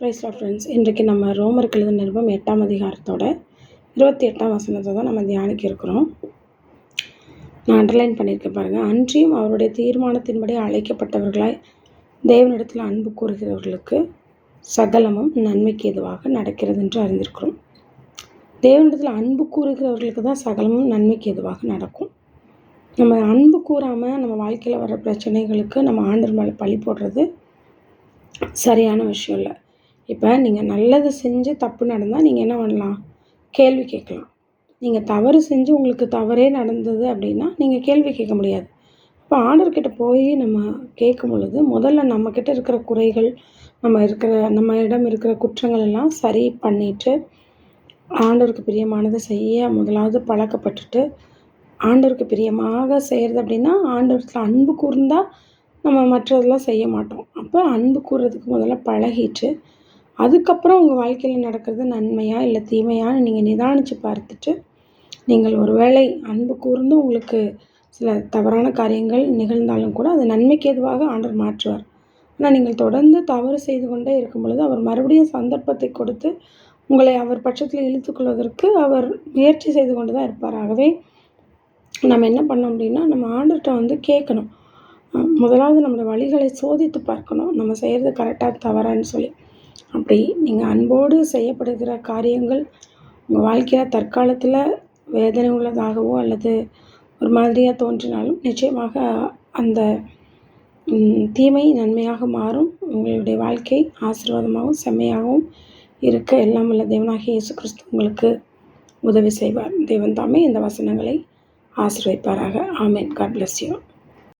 Price of friends இன்றைக்கு நம்ம ரோமருக்கு எழுத நிருபம் எட்டாம் அதிகாரத்தோட இருபத்தி எட்டாம் வசனத்தை தான் நம்ம தியானிக்க இருக்கிறோம் நான் அண்டர்லைன் பண்ணியிருக்கேன் பாருங்கள் அன்றியும் அவருடைய தீர்மானத்தின்படி அழைக்கப்பட்டவர்களாய் தேவனிடத்தில் அன்பு கூறுகிறவர்களுக்கு சகலமும் நன்மைக்கு எதுவாக நடக்கிறது என்று அறிந்திருக்கிறோம். தேவனிடத்தில் அன்பு கூறுகிறவர்களுக்கு தான் சகலமும் நன்மைக்கு எதுவாக நடக்கும். நம்ம அன்பு கூறாமல் நம்ம வாழ்க்கையில் வர பிரச்சனைகளுக்கு நம்ம ஆண்டர் மேலே பழி போடுறது சரியான விஷயம் இல்லை. இப்போ நீங்கள் நல்லது செஞ்சு தப்பு நடந்தால் நீங்கள் என்ன பண்ணலாம்? கேள்வி கேட்கலாம். நீங்கள் தவறு செஞ்சு உங்களுக்கு தவறே நடந்தது அப்படின்னா நீங்கள் கேள்வி கேட்க முடியாது. இப்போ ஆண்டர்கிட்ட போய் நம்ம கேட்கும் பொழுது முதல்ல நம்மக்கிட்ட இருக்கிற குறைகள் நம்ம இருக்கிற நம்ம இடம் இருக்கிற குற்றங்கள் எல்லாம் சரி பண்ணிவிட்டு ஆண்டவருக்கு பிரியமானதை செய்ய முதலாவது பழக்கப்பட்டுட்டு ஆண்டவருக்கு பிரியமாக செய்கிறது அப்படின்னா ஆண்டவரத்தில் அன்பு கூர்ந்தால் நம்ம மற்றதெல்லாம் செய்ய மாட்டோம். அப்போ அன்பு கூறுறதுக்கு முதல்ல பழகிட்டு அதுக்கப்புறம் உங்கள் வாழ்க்கையில் நடக்கிறது நன்மையா இல்லை தீமையான்னு நீங்கள் நிதானித்து பார்த்துட்டு நீங்கள் ஒரு வேளை அன்பு கூர்ந்து உங்களுக்கு சில தவறான காரியங்கள் நிகழ்ந்தாலும் கூட அது நன்மைக்கு எதுவாக ஆண்டவர் மாற்றுவார். ஆனால் நீங்கள் தொடர்ந்து தவறு செய்து கொண்டே இருக்கும் பொழுது அவர் மறுபடியும் சந்தர்ப்பத்தை கொடுத்து உங்களை அவர் பட்சத்தில் இழுத்துக்கொள்வதற்கு அவர் முயற்சி செய்து கொண்டு தான் இருப்பார். ஆகவே நம்ம என்ன பண்ணோம் அப்படின்னா நம்ம ஆண்டர்கிட்ட வந்து கேட்கணும். முதலாவது நம்மளோட வழிகளை சோதித்து பார்க்கணும். நம்ம செய்கிறது கரெக்டாக தவறான்னு சொல்லி. அப்படி நீங்கள் அன்போடு செய்யப்படுகிற காரியங்கள் உங்கள் வாழ்க்கையில் தற்காலத்தில் வேதனை உள்ளதாகவோ அல்லது ஒரு மாதிரியாக தோன்றினாலும் நிச்சயமாக அந்த தீமை நன்மையாக மாறும். உங்களுடைய வாழ்க்கை ஆசீர்வாதமாகவும் செம்மையாகவும் இருக்க எல்லாம் உள்ள தேவனாகிய இயேசு கிறிஸ்து உங்களுக்கு உதவி செய்வார். தேவன் தாமே இந்த வசனங்களை ஆசிர்வைப்பாராக ஆமேன். God bless you